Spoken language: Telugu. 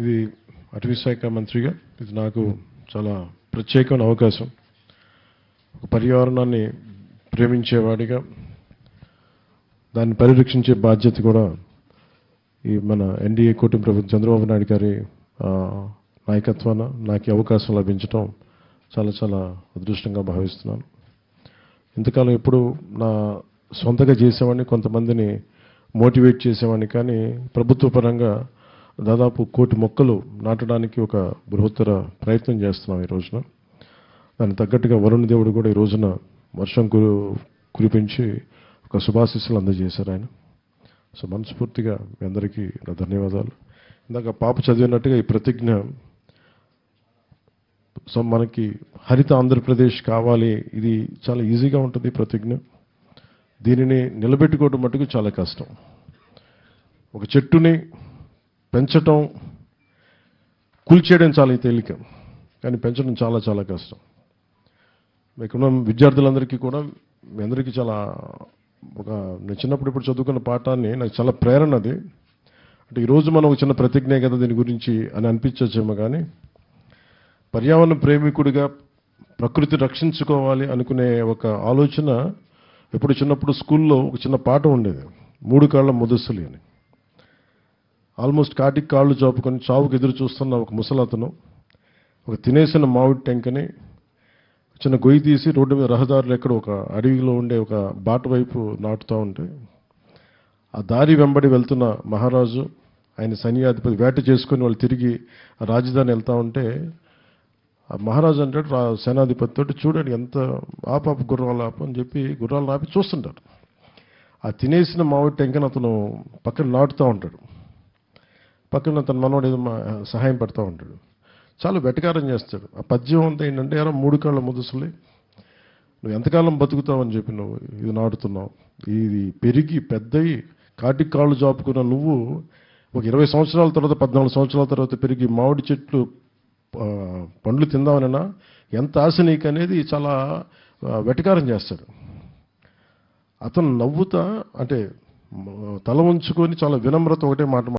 ఇది అటవీ శాఖ మంత్రిగా. ఇది నాకు చాలా ప్రత్యేకమైన అవకాశం. ఒక పర్యావరణాన్ని ప్రేమించేవాడిగా దాన్ని పరిరక్షించే బాధ్యత కూడా ఈ మన ఎన్డీఏ కూటమి ప్రభుత్వం చంద్రబాబు నాయుడు గారి నాయకత్వాన నాకు అవకాశం లభించడం చాలా చాలా అదృష్టంగా భావిస్తున్నాను. ఇంతకాలం ఎప్పుడు నా సొంతగా చేసేవాడిని కొంతమందిని మోటివేట్ చేసేవాడిని కానీ ప్రభుత్వ పరంగా దాదాపు కోటి మొక్కలు నాటడానికి ఒక బృహత్తర ప్రయత్నం చేస్తున్నాం ఈ రోజున. దానికి తగ్గట్టుగా వరుణ దేవుడు కూడా ఈ రోజున వర్షం కురు కురిపించి ఒక శుభాశీస్సులు అందజేశారు ఆయన. సో మనస్ఫూర్తిగా మీ అందరికీ నా ధన్యవాదాలు. ఇందాక పాప చదివినట్టుగా ఈ ప్రతిజ్ఞ సో మనకి హరిత ఆంధ్రప్రదేశ్ కావాలి ఇది చాలా ఈజీగా ఉంటుంది ఈ ప్రతిజ్ఞ. దీనిని నిలబెట్టుకోవడం మటుకు చాలా కష్టం. ఒక చెట్టుని పెంచటం కూల్చేయడం చాలా తేలిక. కానీ పెంచడం చాలా చాలా కష్టం. ఇక్కడ విద్యార్థులందరికీ కూడా మీ అందరికీ చాలా ఒక నేను చిన్నప్పుడు ఇప్పుడు చదువుకున్న పాఠాన్ని నాకు చాలా ప్రేరణ అది. అంటే ఈరోజు మనం ఒక చిన్న ప్రతిజ్ఞ కదా దీని గురించి అని అనిపించచ్చేమో కానీ పర్యావరణ ప్రేమికుడిగా ప్రకృతి రక్షించుకోవాలి అనుకునే ఒక ఆలోచన ఎప్పుడు చిన్నప్పుడు స్కూల్లో ఒక చిన్న పాట ఉండేది. మూడు కాళ్ళ ముదస్సులు అని. ఆల్మోస్ట్ కాటికి కాళ్ళు చాపుకొని చావుకు ఎదురు చూస్తున్న ఒక ముసలతను ఒక తినేసిన మామిడి టెంకని చిన్న గొయ్యి తీసి రోడ్డు మీద రహదారులు ఎక్కడ ఒక అడవిలో ఉండే ఒక బాట వైపు నాటుతూ ఉంటే ఆ దారి వెంబడి వెళ్తున్న మహారాజు ఆయన సైన్యాధిపతి వేట చేసుకొని వాళ్ళు తిరిగి రాజధాని వెళ్తా ఉంటే ఆ మహారాజు అంటాడు రా సేనాధిపతి తోటి చూడండి ఎంత ఆపాపు గుర్రాలు ఆపు అని చెప్పి గుర్రాలు ఆపి చూస్తుంటాడు ఆ తినేసిన మామిడి టెంకను అతను పక్కన నాటుతూ ఉంటాడు. పక్కన తన మనోడు ఏదో మా- సహాయం పడుతూ ఉంటాడు. చాలా వెటకారం చేస్తాడు. ఆ పద్యం అంతా ఏంటంటే ఎవరో మూడు కాళ్ళ ముదుసులే. నువ్వు ఎంతకాలం బతుకుతావని చెప్పి నువ్వు ఇది నాటుతున్నావు. ఇది పెరిగి పెద్దయి కాటి కాళ్ళు జాపుకున్న నువ్వు ఒక ఇరవై సంవత్సరాల తర్వాత పద్నాలుగు సంవత్సరాల తర్వాత పెరిగి మామిడి చెట్లు పండ్లు తిందామనినా ఎంత ఆశ నీకు అనేది చాలా వెటకారం చేస్తాడు. అతను నవ్వుతా అంటే తల ఉంచుకొని చాలా వినమ్రత ఒకటే మాట